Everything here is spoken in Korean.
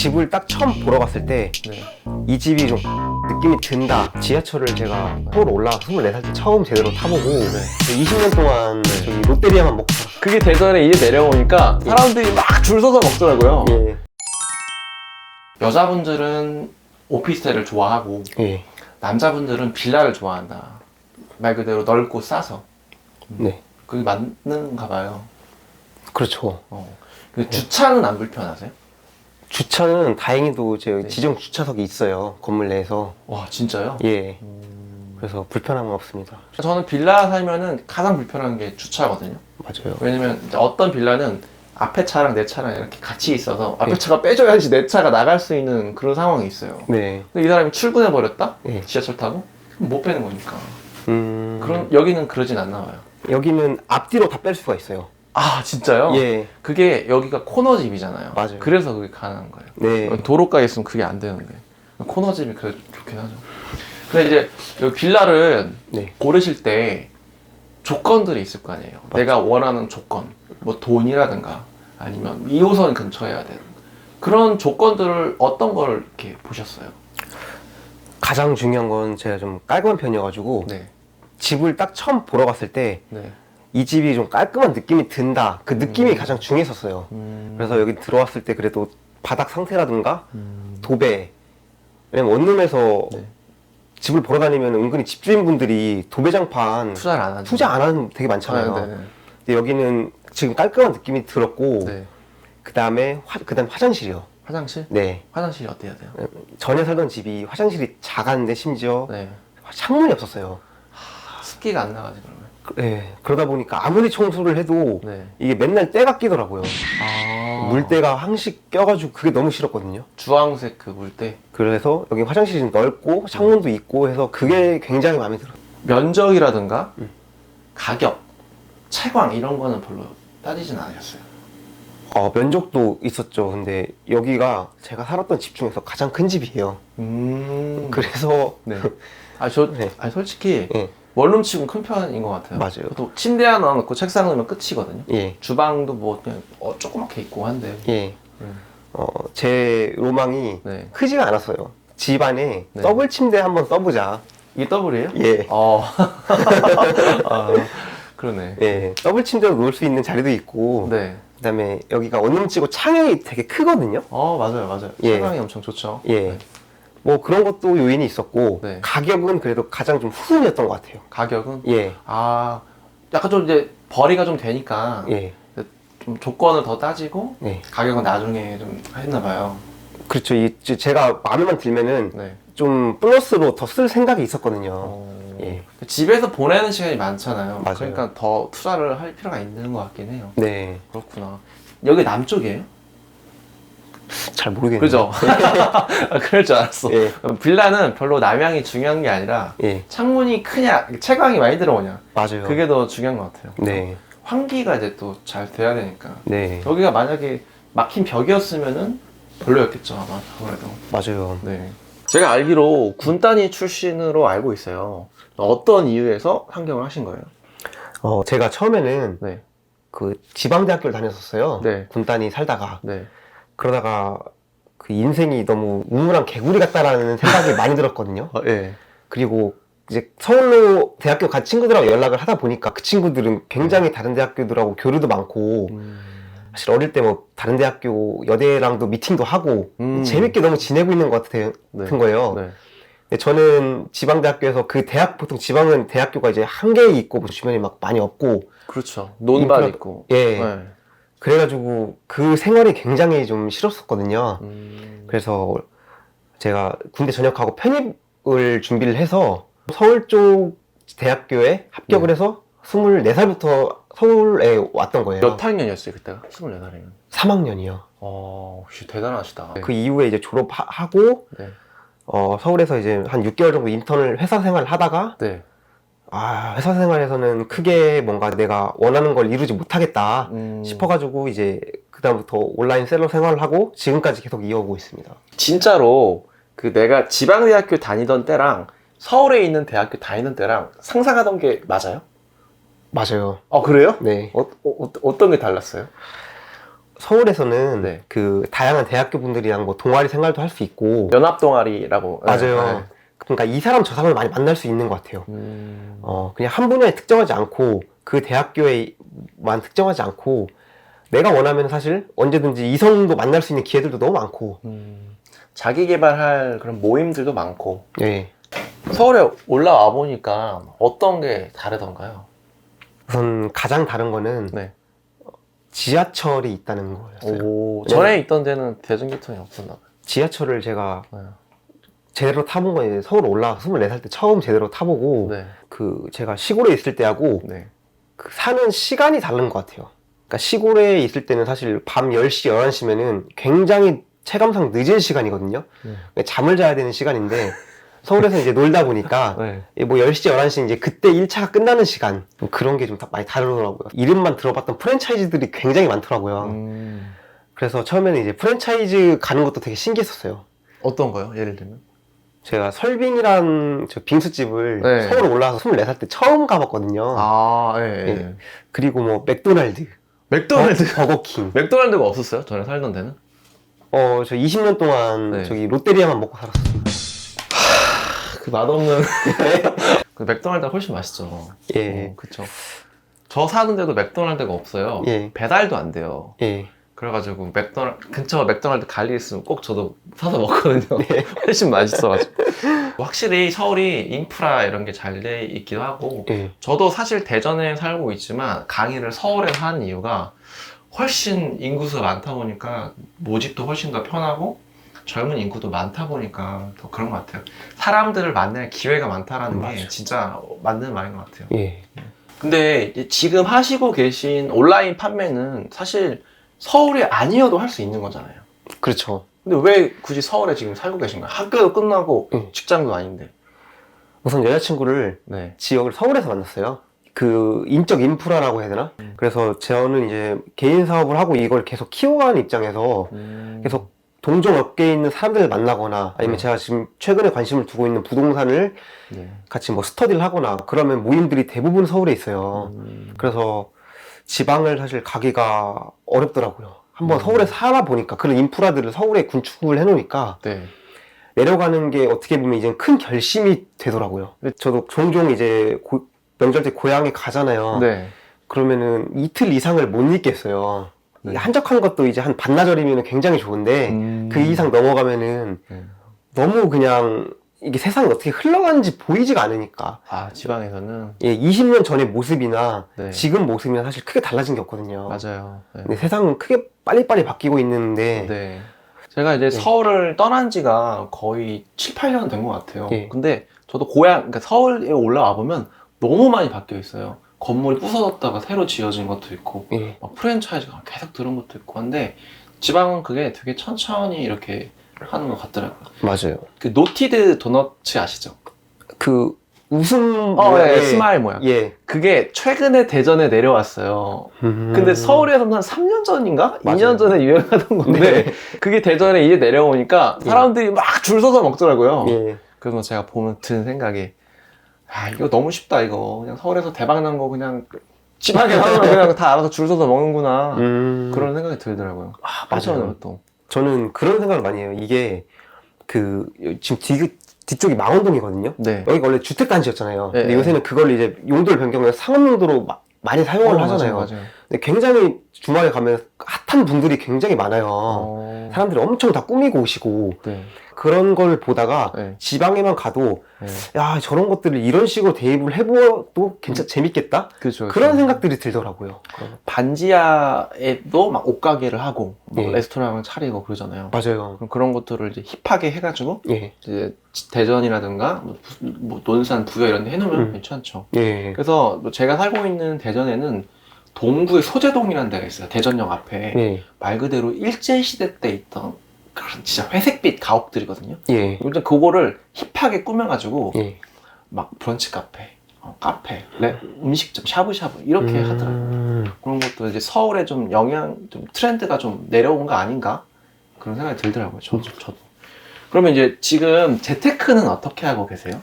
집을 딱 처음 보러 갔을 때이 네. 집이 좀 느낌이 든다. 지하철을 제가 서울 올라가 24살 때 처음 제대로 타보고 20년 동안 저기 롯데리아만 먹고 살았어요. 그게 대전에 이제 내려오니까 사람들이 막 줄 서서 먹더라고요. 예. 여자분들은 오피스텔을 좋아하고 예. 남자분들은 빌라를 좋아한다. 말 그대로 넓고 싸서. 네. 그게 맞는가 봐요. 그렇죠. 어. 그 주차는 안 불편하세요? 주차는 다행히도 제 네. 지정 주차석이 있어요. 건물 내에서. 와 진짜요? 예. 그래서 불편함은 없습니다. 저는 빌라 살면은 가장 불편한 게 주차거든요. 맞아요. 왜냐면 이제 어떤 빌라는 앞에 차랑 내 차랑 이렇게 같이 있어서 앞에 네. 차가 빼줘야지 내 차가 나갈 수 있는 그런 상황이 있어요. 네. 근데 이 사람이 출근해 버렸다? 예. 지하철 타고? 그럼 못 빼는 거니까. 음. 그럼 여기는 그러진 않나 봐요. 여기는 앞뒤로 다 뺄 수가 있어요. 아 진짜요? 예. 그게 여기가 코너집이잖아요. 맞아요. 그래서 그게 가능한 거예요. 네. 도로가에 있으면 그게 안 되는데 코너집이 그래 좋긴 하죠. 근데 이제 여기 빌라를 네. 고르실 때 조건들이 있을 거 아니에요. 내가 원하는 조건, 뭐 돈이라든가 아니면 2호선 근처에 해야 되는 그런 조건들을 어떤 걸 이렇게 보셨어요? 가장 중요한 건 제가 좀 깔끔한 편이어가지고 네, 집을 딱 처음 보러 갔을 때 이 네. 집이 좀 깔끔한 느낌이 든다. 그 느낌이 음. 가장 중요했었어요. 음, 그래서 여기 들어왔을 때 그래도 바닥 상태라든가 음, 도배. 왜냐면 원룸에서 네. 집을 보러 다니면 은근히 집주인분들이 도배장판 투자를 안 하죠. 투자 안 하는 분 되게 많잖아요. 아, 네, 네. 근데 여기는 지금 깔끔한 느낌이 들었고 네. 그 다음에 그 다음 화장실이요. 화장실? 네. 화장실이 어때야 돼요? 전에 살던 집이 화장실이 작았는데 심지어 네. 창문이 없었어요. 습기가 안 나가지 그러면. 네. 그러다 보니까 아무리 청소를 해도 네. 이게 맨날 때가 끼더라고요. 아. 물때가 항씩 껴가지고 그게 너무 싫었거든요. 주황색 그 물때 그래서 여기 화장실이 좀 넓고 창문도 있고 해서 그게 굉장히 마음에 들어요. 면적이라든가 음. 가격, 채광 이런 거는 별로 따지진 않으셨어요. 어, 면적도 있었죠. 근데 여기가 제가 살았던 집 중에서 가장 큰 집이에요. 음. 그래서 네. 아, 저, 네. 아니, 솔직히, 예, 원룸 치고는 큰 편인 것 같아요. 맞아요. 또 침대 하나 넣고 책상 넣으면 끝이거든요. 예, 주방도 뭐, 그냥, 어, 조그맣게 있고 한데. 예. 음. 어, 제 로망이 네. 크지가 않았어요. 집 안에 네. 더블 침대 한번 써보자. 이게 더블이에요? 예, 어. 아, 그러네. 예. 더블 침대로 놓을 수 있는 자리도 있고, 네. 그다음에 여기가 원룸 치고 창이 되게 크거든요. 어, 맞아요, 맞아요. 예. 채광이 엄청 좋죠. 예. 네. 뭐 그런 것도 요인이 있었고 네. 가격은 그래도 가장 좀 후순이었던 것 같아요. 가격은? 예, 아, 약간 좀 이제 벌이가 좀 되니까 예, 좀 조건을 더 따지고 네. 가격은 나중에 좀 했나 봐요. 그렇죠. 이 제- 제가 마음에만 들면은 네. 좀 플러스로 더 쓸 생각이 있었거든요. 어, 예. 집에서 보내는 시간이 많잖아요. 맞아요. 그러니까 더 투자를 할 필요가 있는 것 같긴 해요. 네, 그렇구나. 여기 남쪽이에요? 잘 모르겠네요. 그죠? 아, 그럴 줄 알았어. 예, 빌라는 별로 남향이 중요한 게 아니라 예, 창문이 크냐, 채광이 많이 들어오냐. 맞아요. 그게 더 중요한 것 같아요. 네, 환기가 이제 또 잘 돼야 되니까. 네, 여기가 만약에 막힌 벽이었으면은 별로였겠죠, 아마. 아무래도. 맞아요. 네. 제가 알기로 군단위 출신으로 알고 있어요. 어떤 이유에서 환경을 하신 거예요? 어, 제가 처음에는 네. 그 지방대학교를 다녔었어요. 네. 군단이 살다가 네. 그러다가 그 인생이 너무 우물한 개구리 같다라는 생각이 많이 들었거든요. 아, 예. 그리고 이제 서울로 대학교 간 친구들하고 연락을 하다 보니까 그 친구들은 굉장히 다른 대학교들하고 교류도 많고 음. 사실 어릴 때 뭐 다른 대학교 여대랑도 미팅도 하고 음. 재밌게 너무 지내고 있는 것 같은 네. 거예요. 네. 근데 저는 지방대학교에서 그 대학 보통 지방은 대학교가 이제 한 개 있고 뭐 주변에 막 많이 없고 그렇죠. 논밭 인프라- 있고. 예 네. 그래가지고 그 생활이 굉장히 좀 싫었었거든요. 음. 그래서 제가 군대 전역하고 편입을 준비를 해서 서울 쪽 대학교에 합격을 네. 해서 24살부터 서울에 왔던 거예요. 몇 학년이었어요, 그때가? 24살이면. 3학년이요. 어, 혹시 대단하시다. 그 이후에 이제 졸업하고 네. 어, 서울에서 이제 한 6개월 정도 인턴을 회사 생활을 하다가 네. 아, 회사 생활에서는 크게 뭔가 내가 원하는 걸 이루지 못하겠다 음. 싶어가지고 이제 그다음부터 온라인 셀러 생활을 하고 지금까지 계속 이어오고 있습니다. 진짜로 그 내가 지방대학교 다니던 때랑 서울에 있는 대학교 다니던 때랑 상상하던 게 맞아요? 맞아요. 어, 그래요? 네. 어, 어, 어, 어 떤 게 달랐어요? 서울에서는 네. 그 다양한 대학교 분들이랑 뭐 동아리 생활도 할 수 있고 연합 동아리라고. 맞아요. 그러니까 이 사람 저 사람을 많이 만날 수 있는 것 같아요. 음. 어, 그냥 한 분야에 특정하지 않고 그 대학교에만 특정하지 않고 내가 원하면 사실 언제든지 이성도 만날 수 있는 기회들도 너무 많고 음. 자기 개발할 그런 모임들도 많고. 예. 서울에 올라와 보니까 어떤 게 다르던가요? 우선 가장 다른 거는 네. 지하철이 있다는 거였어요. 오, 네. 전에 있던 데는 대중교통이 없었나 봐요. 지하철을 제가 네. 제대로 타본 건 서울 올라와서 24살 때 처음 제대로 타보고 네. 그 제가 시골에 있을 때하고 네. 그 사는 시간이 다른 것 같아요. 그러니까 시골에 있을 때는 사실 밤 10시, 11시면은 굉장히 체감상 늦은 시간이거든요. 네. 그러니까 잠을 자야 되는 시간인데 서울에서 이제 놀다 보니까 네. 뭐 10시, 11시 이제 그때 1차가 끝나는 시간 뭐 그런 게 좀 많이 다르더라고요. 이름만 들어봤던 프랜차이즈들이 굉장히 많더라고요. 음. 그래서 처음에는 이제 프랜차이즈 가는 것도 되게 신기했었어요. 어떤 거요? 예를 들면? 제가 설빙이란 저 빙수집을 네. 서울 올라와서 24살 때 처음 가봤거든요. 아, 예. 예. 예. 그리고 뭐 맥도날드, 맥도날드. 버, 버거킹. 맥도날드가 없었어요? 전에 살던 데는? 어, 저 20년 동안 네. 저기 롯데리아만 먹고 살았어요. 그 맛없는. 그 맥도날드가 훨씬 맛있죠. 예. 어, 그쵸. 저 사는데도 맥도날드가 없어요. 예. 배달도 안 돼요. 예. 그래가지고 맥도날 근처 맥도날드 갈일 있으면 꼭 저도 사서 먹거든요. 네. 훨씬 맛있어가지고. 확실히 서울이 인프라 이런 게 잘 돼 있기도 하고 예. 저도 사실 대전에 살고 있지만 강의를 서울에서 하는 이유가 훨씬 인구수가 많다 보니까 모집도 훨씬 더 편하고 젊은 인구도 많다 보니까 더 그런 것 같아요. 사람들을 만날 기회가 많다라는 게 맞아요. 진짜 맞는 말인 것 같아요. 예. 근데 이제 지금 하시고 계신 온라인 판매는 사실 서울이 아니어도 할 수 있는 거잖아요. 그렇죠. 근데 왜 굳이 서울에 지금 살고 계신 거예요? 학교도 끝나고 응. 직장도 아닌데. 우선 여자친구를 네. 지역을 서울에서 만났어요. 그 인적 인프라라고 해야 되나? 음. 그래서 저는 이제 개인 사업을 하고 이걸 계속 키워가는 입장에서 계속 동종 업계에 있는 사람들을 만나거나 아니면 네. 제가 지금 최근에 관심을 두고 있는 부동산을 네. 같이 뭐 스터디를 하거나 그러면 모임들이 대부분 서울에 있어요. 음. 그래서 지방을 사실 가기가 어렵더라고요. 한번 음. 서울에 살아 보니까 그런 인프라들을 서울에 군축을 해놓으니까 네. 내려가는 게 어떻게 보면 이제 큰 결심이 되더라고요. 저도 종종 이제 고- 명절 때 고향에 가잖아요. 네. 그러면은 이틀 이상을 못 있겠어요. 네. 한적한 것도 이제 한 반나절이면 굉장히 좋은데 음. 그 이상 넘어가면은 네. 너무 그냥 이게 세상이 어떻게 흘러가는지 보이지가 않으니까. 아 지방에서는 예, 20년 전의 모습이나 네. 지금 모습이나 사실 크게 달라진 게 없거든요. 맞아요. 네. 근데 세상은 크게 빨리빨리 바뀌고 있는데 네. 제가 이제 서울을 떠난 지가 거의 7, 8년 된 것 같아요. 예. 근데 저도 고향, 그러니까 서울에 올라와 보면 너무 많이 바뀌어 있어요. 건물이 부서졌다가 새로 지어진 것도 있고, 예, 막 프랜차이즈가 계속 들은 것도 있고 한데, 지방은 그게 되게 천천히 이렇게 하는 것 같더라고요. 맞아요. 그 노티드 도너츠 아시죠? 그 웃음 어, 예, 모양의- 스마일 모양. 예. 그게 최근에 대전에 내려왔어요. 근데 음. 서울에서는 한 3년 전인가? 맞아요. 2년 전에 유행하던 건데, 네. 그게 대전에 이제 내려오니까 예. 사람들이 막 줄 서서 먹더라고요. 예. 그래서 제가 보면 든 생각이, 아, 이거 너무 쉽다, 이거. 그냥 서울에서 대박 난 거 그냥 지방에 하면 그냥 다 알아서 줄 서서 먹는구나. 음. 그런 생각이 들더라고요. 아, 맞아요, 맞아요. 또. 저는 그런 생각을 많이 해요. 이게 그 지금 뒤, 뒤쪽이 망원동이거든요. 네. 여기가 원래 주택 단지였잖아요. 네, 근데 네. 요새는 그걸 이제 용도를 변경해서 상업 용도로 마- 많이 사용을 어, 하잖아요. 맞아요, 맞아요. 근데 굉장히 주말에 가면 핫한 분들이 굉장히 많아요. 어, 사람들이 엄청 다 꾸미고 오시고 네. 그런 걸 보다가 네. 지방에만 가도 네. 야 저런 것들을 이런 식으로 대입을 해보도 괜찮 재밌겠다 그죠. 그런 생각들이 들더라고요. 반지하에도 막 옷가게를 하고, 막 예. 레스토랑을 차리고 그러잖아요. 맞아요. 그럼 그런 것들을 이제 힙하게 해가지고, 예, 이제 대전이라든가 뭐, 부- 뭐 논산 부여 이런 데 해놓으면 음. 괜찮죠. 예, 그래서 뭐 제가 살고 있는 대전에는 동구의 소재동이라는 데가 있어요. 대전역 앞에 예, 말 그대로 일제 시대 때 있던 그런 진짜 회색빛 가옥들이거든요. 예, 요즘 그거를 힙하게 꾸며가지고 예. 막 브런치 카페, 어, 카페, 레- 음식점, 샤브샤브 이렇게 음, 하더라고요. 그런 것도 이제 서울에 좀 영향, 좀 트렌드가 좀 내려온 거 아닌가 그런 생각이 들더라고요. 저도 저도. 그러면 이제 지금 재테크는 어떻게 하고 계세요?